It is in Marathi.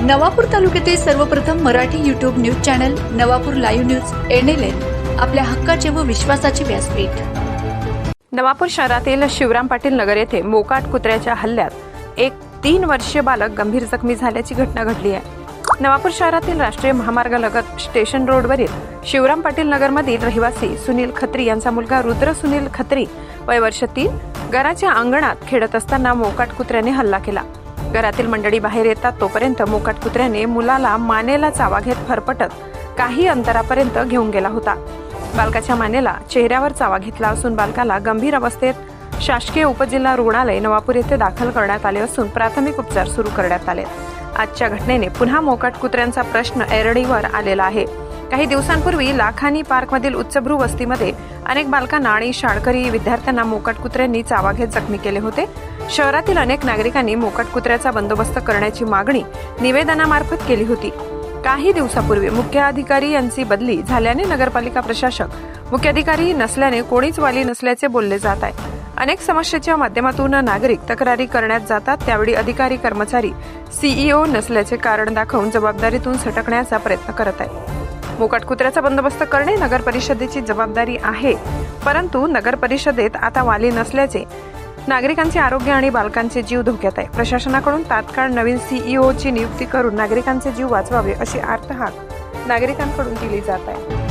नवापूर तालुक्यातील सर्वप्रथम Marathi YouTube news channel Navapur live news NLN आपल्या हक्काचे व विश्वासाचे व्यासपीठ. नवापूर शहरातील शिवराम पाटील नगर येथे मोकाट कुत्र्याच्या हल्ल्यात एक तीन वर्षीय बालक गंभीर जखमी झाल्याची घटना घडली आहे. नवापूर शहरातील राष्ट्रीय महामार्गालगत स्टेशन रोडवरील शिवराम पाटील नगरमधील रहिवासी सुनील खत्री यांचा मुलगा रुद्र सुनील खत्री वय वर्ष तीन घराच्या अंगणात खेळत असताना मोकाट कुत्र्याने हल्ला केला. घरातील मंडळी बाहेर येतात तोपर्यंत मोकाट कुत्र्याने मुलाला मानेला चावा घेत फरफटत काही अंतरापर्यंत घेऊन गेला होता. बालकाच्या मानेला चेहऱ्यावर चावा घेतला असून बालकाला गंभीर अवस्थेत शासकीय उपजिल्हा रुग्णालय नवापूर येथे दाखल करण्यात आले असून प्राथमिक उपचार सुरू करण्यात आले. आजच्या घटनेने पुन्हा मोकाट कुत्र्यांचा प्रश्न एरडीवर आलेला आहे. काही दिवसांपूर्वी लाखानी पार्कमधील उच्चभ्रू वस्तीमध्ये अनेक बालकांना आणि शाळकरी विद्यार्थ्यांना मोकट कुत्र्यांनी चावा घेत जखमी केले होते. शहरातील अनेक नागरिकांनी मोकट कुत्र्याचा बंदोबस्त करण्याची मागणी निवेदनामार्फत केली होती. काही दिवसापूर्वी मुख्य अधिकारी यांची बदली झाल्याने नगरपालिका प्रशासक मुख्याधिकारी नसल्याने कोणीच वाली नसल्याचे बोलले जात आहे. अनेक समस्येच्या माध्यमातून नागरिक तक्रारी करण्यात जातात त्यावेळी अधिकारी कर्मचारी सीईओ नसल्याचे कारण दाखवून जबाबदारीतून सटकण्याचा प्रयत्न करत आहे मोकाट कुत्र्याचा बंदोबस्त करणे नगर परिषदेची जबाबदारी आहे. परंतु नगर परिषदेत आता वाली नसल्याचे नागरिकांचे आरोग्य आणि बालकांचे जीव धोक्यात आहे. प्रशासनाकडून तात्काळ नवीन सीईओची नियुक्ती करून नागरिकांचे जीव वाचवावे अशी आर्तहाक नागरिकांकडून दिली जात आहे.